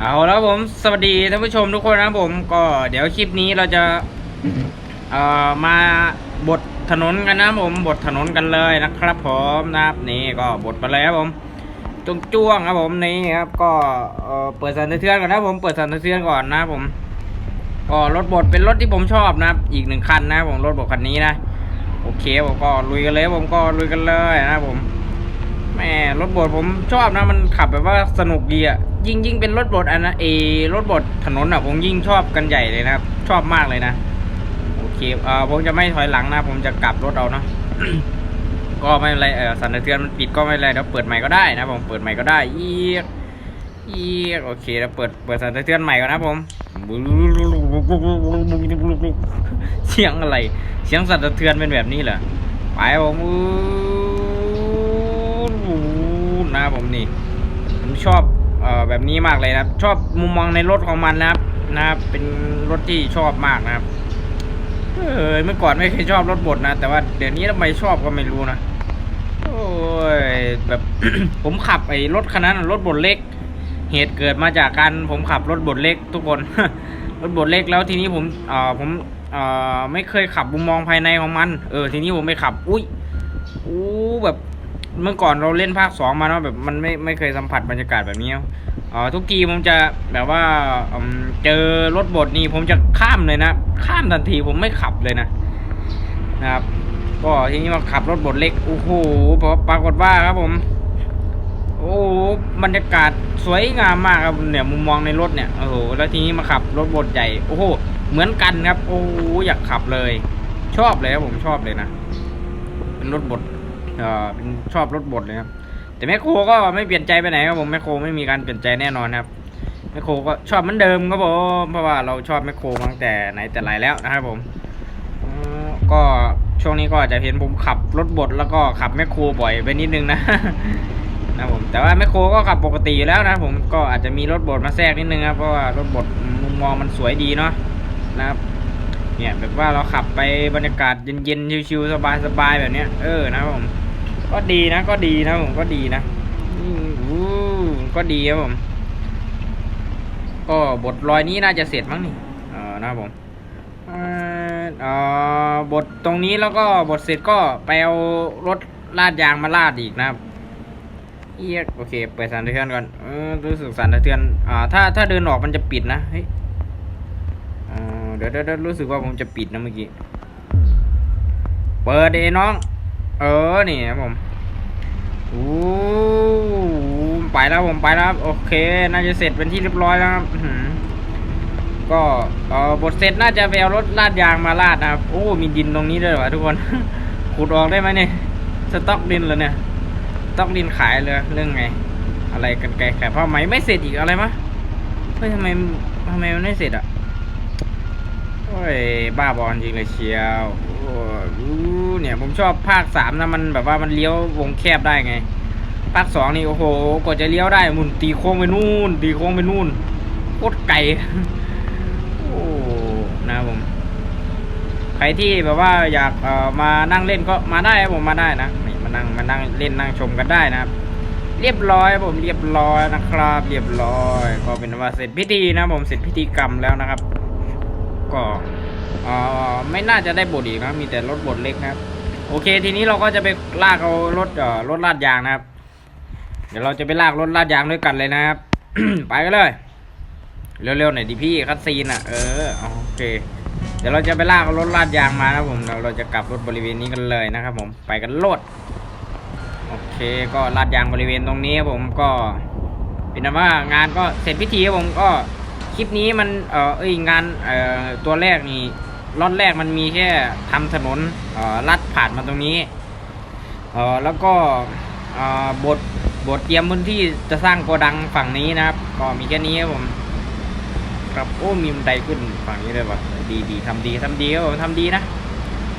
เอาแล้วผมสวัสดีท่านผู้ชมทุกคนนะผมก็เดี๋ยวคลิปนี้เราจะเอ่อมาบทถนนกันนะผมบทถนนกันเลยนะครับผมนะครับนี่ก็บทไปเลยครับผมจงจ้วงครับผมนี่ครับก็เอ่อเปิดสันสะเทือนก่อนนะผมเปิดสันสะเทือนก่อนนะผมก็รถบดเป็นรถที่ผมชอบนะครับ อีกหนึ่งคันนะผมรถบดคันนี้นะ โอเคผมก็ลุยกันเลยผมก็ลุยกันเลยนะผม แม่รถบดผมชอบนะมันขับแบบว่าสนุกดีอะยิ่งยิ่งเป็นรถบดอันนะเอรถบดถนนอะผมยิ่งชอบกันใหญ่เลยนะครับ ชอบมากเลยนะโอเคเอ่อผมจะไม่ถอยหลังนะ ผมจะกลับรถเอานะก็ไม่เป็นไรเออสันสะเทือนมันปิดก็ไม่เป็นไรเดี๋ยวเปิดใหม่ก็ได้นะผมเปิดใหม่ก็ได้อีกอีกโอเคเราเปิดเปิดสันสะเทือนใหม่ก่อนนะผมเสียงอะไร เสียงสันสะเทือนเป็นแบบนี้เหรอไปผม นะผมนี่ผมชอบออแบบนี้มากเลยนะครับ ชอบมุมมองในรถของมันนะครับนะครับเป็นรถที่ชอบมากนะครับเออเมื่อก่อนไม่เคยชอบรถบดนะ แต่ว่าเดี๋ยวนี้ทำไมชอบก็ไม่รู้นะโอ้ยแบบผมขับไอ้รถคันนั้นรถบดเล็ก เหตุเกิดมาจากการผมขับรถบดเล็ก ทุกคนรถบดเล็กแล้วทีนี้ผมเอ่อผมเอ่อไม่เคยขับมุมมองภายในของมัน เออ ทีนี้ผมไปขับ อุ้ยอู้แบบ เมื่อก่อนเราเล่นภาคสองมาเนาะแบบมันไม่ไม่เคยสัมผัสบรรยากาศแบบนี้เอ่อทุกทีผมจะแบบว่าเจอรถบดนี่ผมจะข้ามเลยนะ ข้ามทันทีผมไม่ขับเลยนะนะครับ ก็ทีนี้มาขับรถบดเล็กโอ้โหปรากฏว่าครับผม โอ้บรรยากาศสวยงามมากครับเนี่ยมุมมองในรถเนี่ยโอ้โหแล้วทีนี้มาขับรถบดใหญ่โอ้โหเหมือนกันครับ โอ้อยากขับเลย ชอบเลยครับผมชอบเลยนะเป็นรถบด เอ่อเป็นชอบรถบดเลยครับแต่แมคโครก็ไม่เปลี่ยนใจไปไหนครับผมแมคโครไม่มีการเปลี่ยนใจแน่นอนครับแมคโครก็ชอบเหมือนเดิมครับผมเพราะว่าเราชอบแมคโครตั้งแต่ไหนแต่ไรแล้วนะครับผมอืมก็ช่วงนี้ก็อาจจะเห็นผมขับรถบดแล้วก็ขับแมคโครบ่อยไปนิดนึงนะนะผมแต่ว่าแมคโครก็ขับปกติอยู่แล้วนะผมก็อาจจะมีรถบดมาแทรกนิดนึงครับเพราะว่ารถบดมุมมองมันสวยดีเนาะนะครับเนี่ยแบบว่าเราขับไปบรรยากาศเย็นๆชิวๆสบายๆแบบเนี้ยเออนะครับผม ก็ดีนะ ก็ดีนะผมก็ดีนะอืมอู้ก็ดีครับผม ก็บทรอยนี้น่าจะเสร็จมั้งนี่เออนะผมเอ่อบทตรงนี้แล้วก็บทเสร็จก็ไปเอารถลาดยางมาลาดอีกนะครับเอียกโอเคเปิดสันสะเทือนก่อนเออรู้สึกสันสะเทือนอ่าถ้าถ้าเดินออกมันจะปิดนะเฮ้ยเดี๋ยวเดี๋ยวเดี๋ยวรู้สึกว่าผมจะปิดนะเมื่อกี้ เปิดเดน้อง เออนี่ครับผมอู้ไปแล้วผมไปแล้วโอเค น่าจะเสร็จเป็นที่เรียบร้อยแล้วครับก็เอ่อบทเสร็จน่าจะไปเอารถลาดยางมาลาดนะครับโอ้มีดินตรงนี้ด้วยเหรอทุกคน ขุดออกได้ไหมเนี่ยสต็อกดินเหรอเนี่ยต้องดินขายเลยเรื่องไง อะไรกันไกลขายผ้าไหมไม่เสร็จอีกอะไรมะเฮ้ยทำไมทำไมมันไม่เสร็จอะโอ้ยบ้าบอลจริงเลยเชียว เนี่ย ผมชอบภาคสามนะมันแบบว่ามันเลี้ยววงแคบได้ไง ภาคสองนี่โอ้โหกว่าจะเลี้ยวได้มุนตีโค้งไปนู่น ตีโค้งไปนู่นโคตรไกลโอ้นะผม ใครที่แบบว่าอยากมานั่งเล่นก็มาได้ผมมาได้นะมานั่งมานั่งเล่นนั่งชมกันได้นะครับเรียบร้อยผมเรียบร้อยนะครับ เรียบร้อย ก็เป็นว่าเสร็จพิธีนะผมเสร็จพิธีกรรมแล้วนะครับ ก็ อ่อไม่น่าจะได้บทอีกนะ มีแต่รถบทเล็กนะครับ โอเค ทีนี้เราก็จะไปลากเอารถเอ่อรถลาดยางนะครับ เดี๋ยวเราจะไปลากรถลาดยางด้วยกันเลยนะครับ ไปกันเลย เร็วๆหน่อยดิพี่คัดซีนอะ เออ โอเค เดี๋ยวเราจะไปลากรถลาดยางมานะครับผมเราเราจะกลับรถบริเวณนี้กันเลยนะครับ ผม ไปกันโลด โอเค ก็ลาดยางบริเวณตรงนี้ผมก็เป็นว่างานก็เสร็จพิธีผมก็ คลิปนี้มันเออเอ้ยงานเอ่อตัวแรกนี่รอบแรกมันมีแค่ทำถนนเอ่อลัดผ่านมาตรงนี้เออแล้วก็เอ่อบทบทเตรียมพื้นที่จะสร้างโกดังฝั่งนี้นะครับ ก็มีแค่นี้ครับผมครับโอ้มีบันไดขึ้นฝั่งนี้เลยวะดีดีทำดีทำดีครับผมทำดีนะ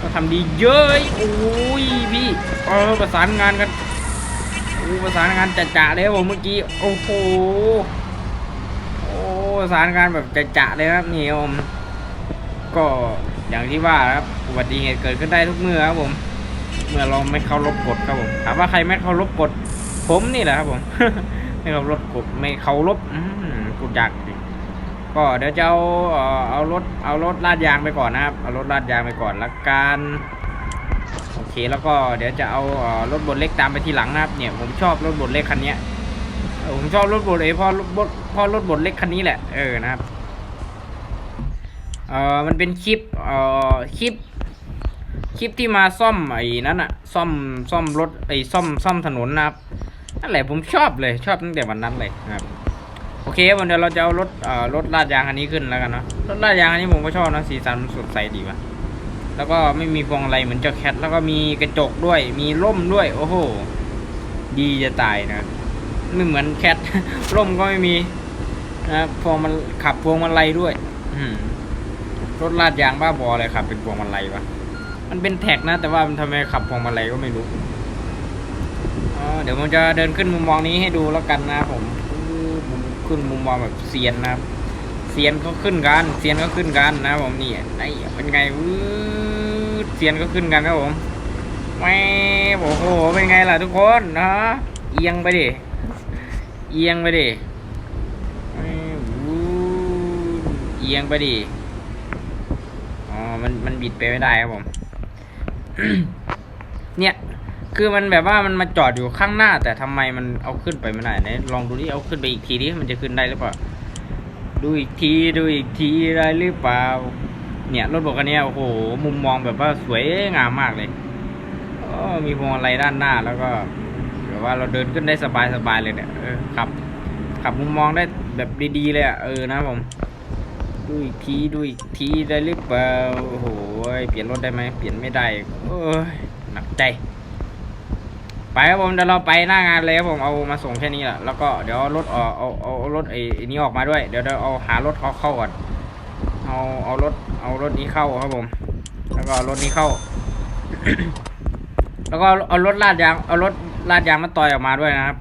ก็ทำดีเยอะโอ้ยพี่เออประสานงานกันโอ้ประสานงานจะๆเลยครับผมเมื่อกี้โอ้โห สานงานแบบจะๆเลยครับนี่ผมก็อย่างที่ว่าครับอุบัติเหตุเกิดขึ้นได้ทุกเมื่อครับผม เมื่อเราไม่เคารพกฎครับผมถามว่าใครไม่เคารพกฎผมนี่แหละครับผมไม่เคารพกฎไม่เคารพกูดยากก็เดี๋ยวจะเอาเอารถเอารถลาดยางไปก่อนนะครับเอารถลาดยางไปก่อนละกันโอเคแล้วก็เดี๋ยวจะเอารถบดเล็กตามไปทีหลังนะครับเนี่ยผมชอบรถบดเล็กคันนี้ ผมชอบรถบดเอยพราะรถบดพราะรถบดเล็กคันนี้แหละ เออนะครับ เออมันเป็นคลิป เออคลิป คลิปที่มาซ่อมไอ้นั้นอะซ่อมซ่อมรถไอ้ซ่อมซ่อมถนนนะครับนั่นแหละผมชอบเลยชอบตั้งแต่วันนั้นเลยนะครับ โอเควันเดียวเราจะเอารถเอ่อรถลาดยางอันนี้ขึ้นแล้วกันเนาะรถลาดยางอันนี้ผมก็ชอบนะสีสันมันสดใสดีว่ะแล้วก็ไม่มีพวงอะไรเหมือนเจ้าแคทแล้วก็มีกระจกด้วย มีร่มด้วย โอ้โห ดีจะตายนะ ไม่เหมือนแคทร่มก็ไม่มีนะพวงมันขับพวงมาลัยด้วยรถลาดยางบ้าบอเลยขับเป็นพวงมาลัยวะมันเป็นแท็กนะ แต่ว่ามันทำไมขับพวงมาลัยก็ไม่รู้เดี๋ยวผมจะเดินขึ้นมุมมองนี้ให้ดูแล้วกันนะผมมุมขึ้นมุมมองแบบเซียนนะครับเซียนก็ขึ้นกันเซียนก็ขึ้นกันนะผมนี่ไอ้เป็นไงวืดเซียนก็ขึ้นกันครับผมแม่โอ้โหเป็นไงล่ะทุกคนนะเอียงไปดิ เอียงไปดิเอียงไปดิอ๋อมันมันบิดไปไม่ได้ครับผม เนี่ย คือมันแบบว่ามันมาจอดอยู่ข้างหน้า แต่ทำไมมันเอาขึ้นไปไม่ได้ไหนลองดูดิเอาขึ้นไปอีกทีดิมันจะขึ้นได้หรือเปล่าดูอีกทีดูอีกทีได้หรือเปล่า เนี่ยรถบอกคันเนี้ยโอ้โหมุมมองแบบว่าสวยงามมากเลยอ๋อมีพวงอะไรด้านหน้าแล้วก็ แบบว่าเราเดินขึ้นได้สบายสบายเลยเนี่ยเออขับขับมุมมองได้แบบดีๆเลยอะเออนะผมดูอีกทีดูอีกทีได้หรือเปล่าโอ้โหเปลี่ยนรถได้ไหมเปลี่ยนไม่ได้โอ้ยหนักใจ ไปครับผมเดี๋ยวเราไปหน้างานเลยครับผมเอามาส่งแค่นี้แหละแล้วก็เดี๋ยวรถออกเอาเอาเอารถไอ้นี้ออกมาด้วยเดี๋ยวเดี๋ยวเอาหารถเขาเข้าก่อนเอาเอารถเอารถนี้เข้าครับผม แล้วก็รถนี้เข้า แล้วก็เอารถลาดยางเอารถ ลาดยางมาต่อยออกมาด้วยนะครับ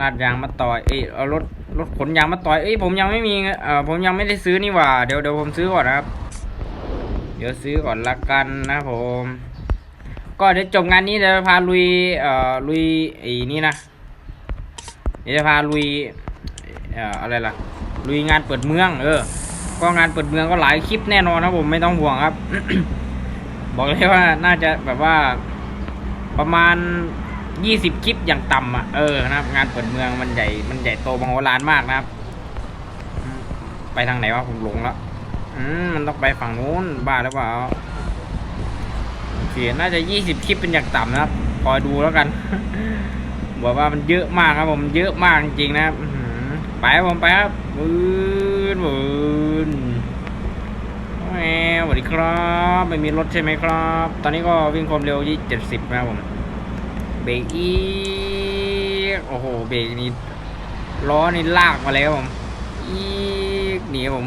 ลาดยางมาต่อยเอ้ยเอารถรถขนยางมาต่อยเอ้ยผมยังไม่มีเอ่อผมยังไม่ได้ซื้อนี่หว่าเดี๋ยวเดี๋ยวผมซื้อก่อนนะครับ เดี๋ยวซื้อก่อนละกันนะผม ก็เดี๋ยวจบงานนี้เดี๋ยวพาลุยเอ่อลุยไอ้นี่นะเดี๋ยวจะพาลุยเอ่ออะไรล่ะลุยงานเปิดเมือง เออ ก็งานเปิดเมืองก็หลายคลิปแน่นอนนะผมไม่ต้องห่วงครับ บอกเลยว่าน่าจะแบบว่าประมาณ ยี่สิบคลิปอย่างต่ำอะเออนะครับ งานเปิดเมืองมันใหญ่มันใหญ่โตมโหฬารมากนะครับ ไปทางไหนวะผมหลงแล้วอืมมันต้องไปฝั่งนู้นบ้าหรือเปล่าโอเคน่าจะยี่สิบคลิปเป็นอย่างต่ำนะครับคอยดูแล้วกันบอกว่ามันเยอะมากครับ ผมเยอะมากจริงๆนะครับไปครับผมไปครับวืนวืนแหมสวัสดีครับ ไม่มีรถใช่ไหมครับ ตอนนี้ก็วิ่งความเร็วยี่เจ็ดสิบนะครับผม เบรกอีกโอ้โห เบรกนี่ล้อนี่ลากมาแล้วผมอีกนี่ครับผม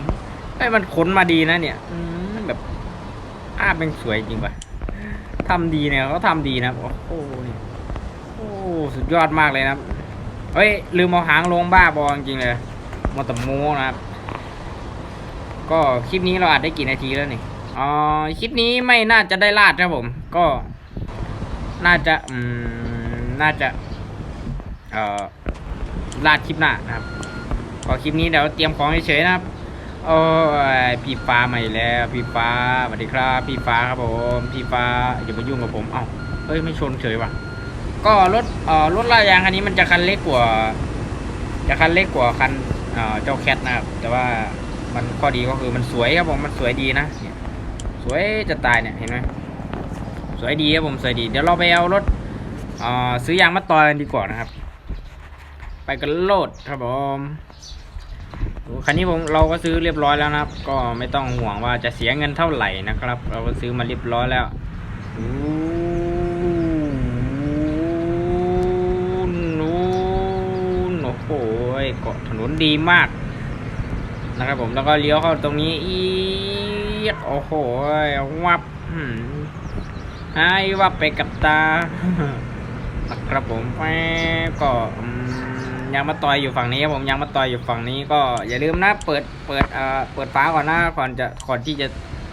ไอ้ยมันขนมาดีนะเนี่ยอืมแบบภาพเป็นสวยจริงป่ะทำดีเนี่ยเขาทำดีนะโอ้โหนี่โอ้สุดยอดมากเลยนะเฮ้ย ลืมเอาหางลงบ้าบอจริงเลยมอตโมนะครับก็คลิปนี้เราอัดได้กี่นาทีแล้วนี่อ๋อคลิปนี้ไม่น่าจะได้ลาดครับผม ก็น่าจะอืม น่าจะเอ่อลาดคลิปหน้านะครับก็คลิปนี้เดี๋ยวเตรียมของเฉยๆนะครับโอ้ยพี่ฟ้าใหม่แล้ว พี่ฟ้าสวัสดีครับ พี่ฟ้าครับผมพี่ฟ้าอย่ามายุ่งกับผมเอ้าเอ้ยไม่ชนเฉยว่ะก็รถเอ่อรถลาดยางคันนี้มันจะคันเล็กกว่า จะคันเล็กกว่าคันเอ่อเจ้าแคทนะครับแต่ว่ามันข้อดีก็คือมันสวยครับผมมันสวยดีนะสวยจะตายเนี่ยเห็นไหมสวยดีครับผมสวยดีเดี๋ยวเราไปเอารถ อ่อซื้อยางมาต่อยกันดีกว่านะครับ ไปกันโลดครับผมคันนี้ผมเราก็ซื้อเรียบร้อยแล้วนะครับ ก็ไม่ต้องห่วงว่าจะเสียเงินเท่าไหร่นะครับ เราก็ซื้อมาเรียบร้อยแล้วอู้นู่นโอ้โหเกาะถนนดีมาก นะครับผมแล้วก็เลี้ยวเข้าตรงนี้อีกโอ้โหวับให้วับไปกับตา ครับผมแม่ก็ยางมาต่อยอยู่ฝั่งนี้ครับผมยางมาต่อยอยู่ฝั่งนี้ก็อย่าลืมนะเปิดเปิดเอ่อเปิดฟ้าก่อนนะก่อนจะก่อนที่จะ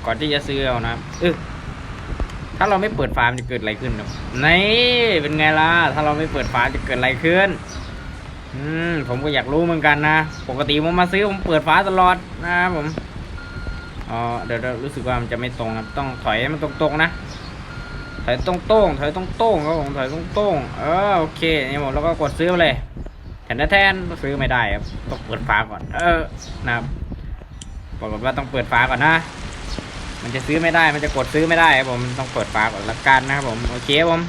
ก่อนที่จะซื้อเอานะเออถ้าเราไม่เปิดฟ้ามันจะเกิดอะไรขึ้นครับนี่เป็นไงล่ะถ้าเราไม่เปิดฟ้าจะเกิดอะไรขึ้นอืมผมก็อยากรู้เหมือนกันนะปกติผมมาซื้อผมเปิดฝาตลอดนะครับผมอ๋อเดี๋ยวเดี๋ยวรู้สึกว่ามันจะไม่ตรงครับต้องถอยให้มันตรงๆนะ ถอยตรงๆถอยตรงๆครับผมถอยตรงๆเออโอเคนี่ผมแล้วก็กดซื้อเลยแทนแทนซื้อไม่ได้ครับต้องเปิดฝาก่อน เออนะครับปรากฏว่าต้องเปิดฝาก่อนนะ มันจะซื้อไม่ได้มันจะกดซื้อไม่ได้ครับผมต้องเปิดฝาก่อนละกันนะครับผมโอเคครับผม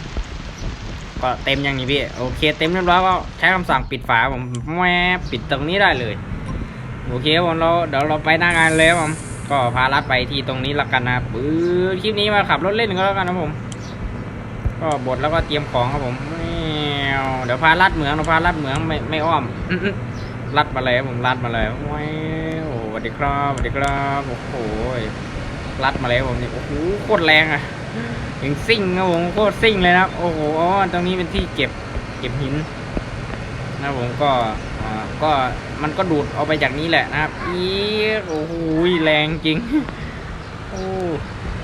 ก็เต็มยังนี่พี่โอเค เต็มเรียบร้อยก็ใช้คำสั่งปิดฝาผมแมปิดตรงนี้ได้เลยโอเคครับผมเราเดี๋ยวเราไปหน้างานเลยครับผมก็พารัดไปที่ตรงนี้ละกันนะปื้อคลิปนี้มาขับรถเล่นก็แล้วกันนะผม ก็บดแล้วก็เตรียมของครับผมเดี๋ยวพาลัดเหมืองเดี๋ยวพาลัดเหมืองไม่ไม่อ้อมลัดมาเลยผมลัดมาเลยแมวสวัสดีครับสวัสดีครับโอ้โหลัดมาเลยผมนี่โอ้โหโคตรแรงอะอย่างซิ่งครับผมโคตรซิ่งเลยนะโอ้โหตรงนี้เป็นที่เก็บเก็บหินนะผมก็อ่าก็มันก็ดูดเอาไปจากนี้แหละนะครับอีโอ้โหแรงจริงโอ้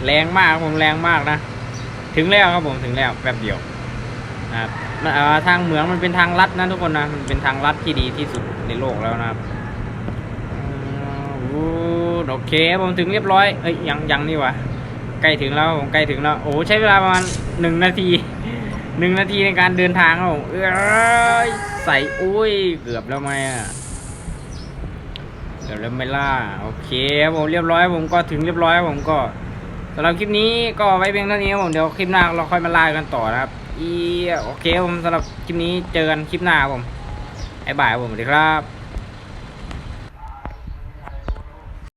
แรงมากผมแรงมากนะ ถึงแล้วครับผมถึงแล้วแป๊บเดียวนะครับทางเหมืองมันเป็นทางลัดนะทุกคนนะมันเป็นทางลัดที่ดีที่สุดในโลกแล้วนะครับอืมโอ้โอเคผมถึงเรียบร้อยเอ้ยยังยังนี่วะใกล้ถึงแล้วผมใกล้ถึงแล้วโอ้ใช้เวลาประมาณหนึ่งนาทีหนึ่งนาทีในการเดินทางครับผมเอ้ยใส่อุ้ยเกือบแล้วไหมอะเกือบแล้วไม่ล่ะโอเคผมเรียบร้อยผมก็ถึงเรียบร้อยผมก็ สำหรับคลิปนี้ก็ไว้เพียงเท่านี้ครับผมเดี๋ยวคลิปหน้าเราค่อยมาไล่กันต่อนะครับอีโอเคผมสำหรับคลิปนี้เจอกันคลิปหน้าผมบ๊ายบายผมสวัสดีครับ